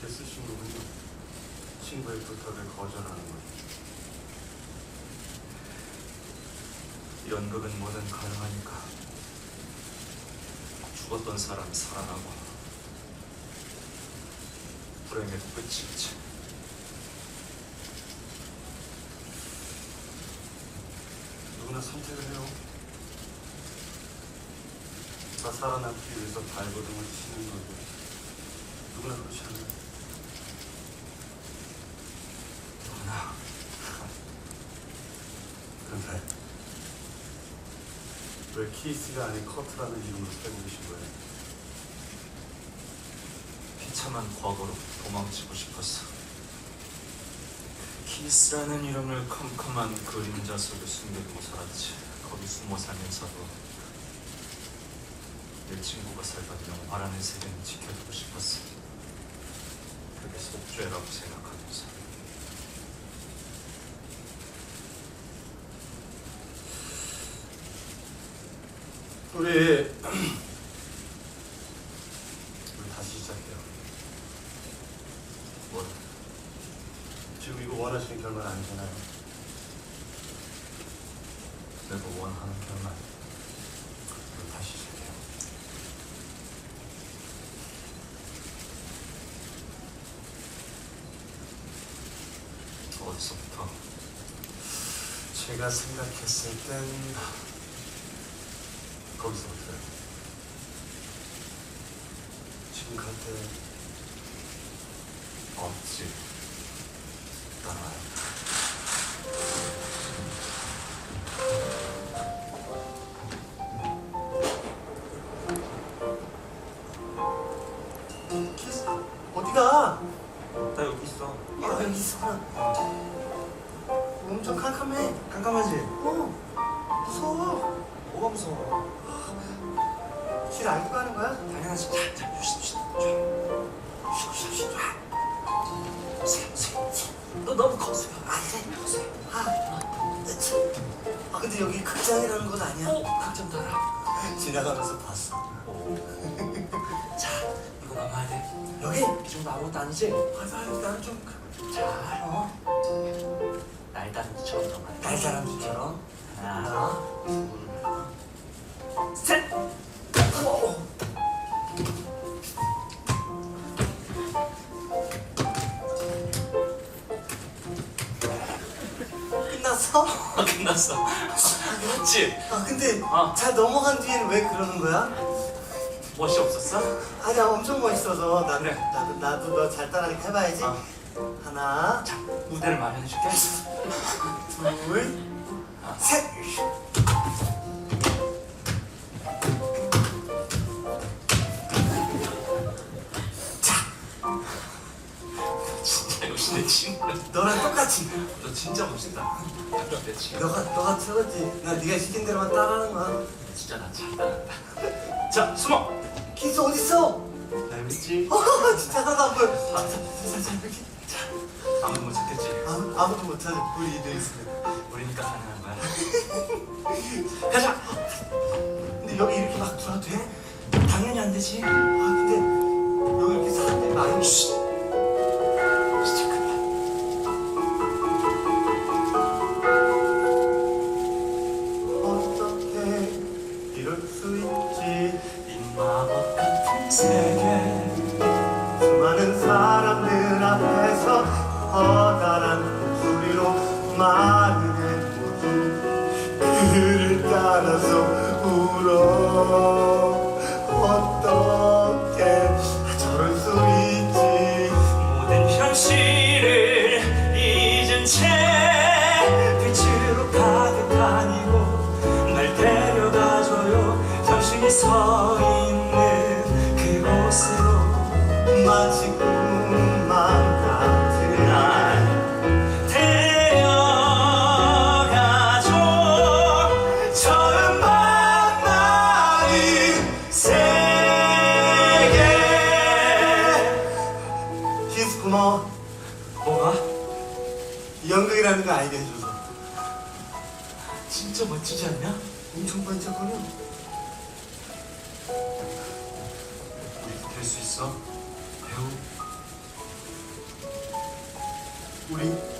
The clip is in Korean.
그렇게 쓰신 거군요. 친구의 부탁을 거절하는 건. 연극은 뭐든 가능하니까 죽었던 사람이 살아나고 불행의 끝이 있지 누구나 선택을 해요. 다 살아남기 위해서 발버둥을 치는 거고. 누구나 그렇지 않아요. 누구나 그런데 왜 키스가 아닌 커트라는 이름으로 계신 거예요? 비참한 과거로 도망치고 싶었어. 키스라는 이름을 컴컴한 그림자 속에 숨겨두고 살았지. 거기 숨어 살면서도 내 친구가 살던 영화라는 세계는 지켜두고 싶었어. 그게 속죄라고 생각하면서 우리 우리 다시 시작해요. 뭘 지금 이거 원하시는 결말 아니잖아요. 내가 원하는 우리 다시 시작해요. 어디서부터 제가 생각했을 땐 거기서부터요. 지금 갈 때 없지. 엄청 캄캄해. 깜깜하지? 어 무서워. 뭐가 무서워 길 알고 가는 거야? 당연하지 자자 너 너무 거슬려 안돼 보세요. 아, 참. 아 근데 여기 극장이라는 건 아니야. 어? 각점 달아 지나가면서 봤어. 오. 자 이거 봐봐야 돼 여기? 이 정도 아무것도 아니지? 아니 나는 좀자 어? 날다람쥐처럼 날사람들처럼. 하나 하나, 셋 어. 끝났어? 아, 끝났어 맞지? 아 근데 어. 잘 넘어간 뒤에는 왜 그러는 거야? 멋이 없었어? 아니 엄청 멋있어서 나도 그래. 나도 나도 너 잘 따라하니까 해봐야지. 어. 하나, 자 무대를 마련해줄게 둘, 아. 셋. 역시 내 친구 너랑 똑같이. 너 진짜 멋있다 내 친구 너가 너가 틀었지. 나 네가 시킨 대로만 따라하는 거야. 진짜 나 잘 따라한다 자 숨어 키스 어디 있어? 날 믿지? 어, 진짜 하나도 안 보여. 아. 아무도 못 찾겠지? 아무 아무도 못 찾아. 우리 이들 있으면. 우리니까 가능한 거야 가자 근데 여기 이렇게 막 들어도 돼? 당연히 안 되지 아 근데 여기 이렇게 사람들이 많이. 진 세계 수많은 사람들 앞에서 커다란 목소리로 말해 모두 그를 따라서 울어. 어떻게 저럴 수 있지? 모든 현실을 잊은 채 빛으로 가득한 이곳 날 데려가줘요. 당신이 서 인간이라는 걸 알게 해줘서. 진짜 멋지지 않냐? 엄청 반짝거려. 이렇게 될 수 있어? 배우? 우리?